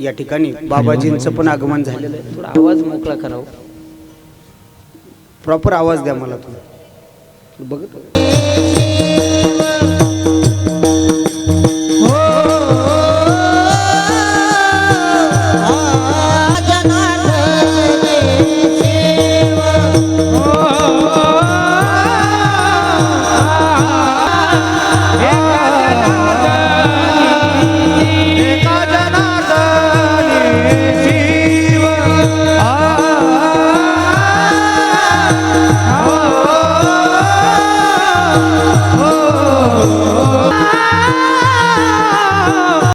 या ठिकाणी बाबाजींचं पण आगमन झालेलं आहे. थोडा आवाज मोकळा करावं. प्रॉपर आवाज द्या मला तुम्ही. बघतो.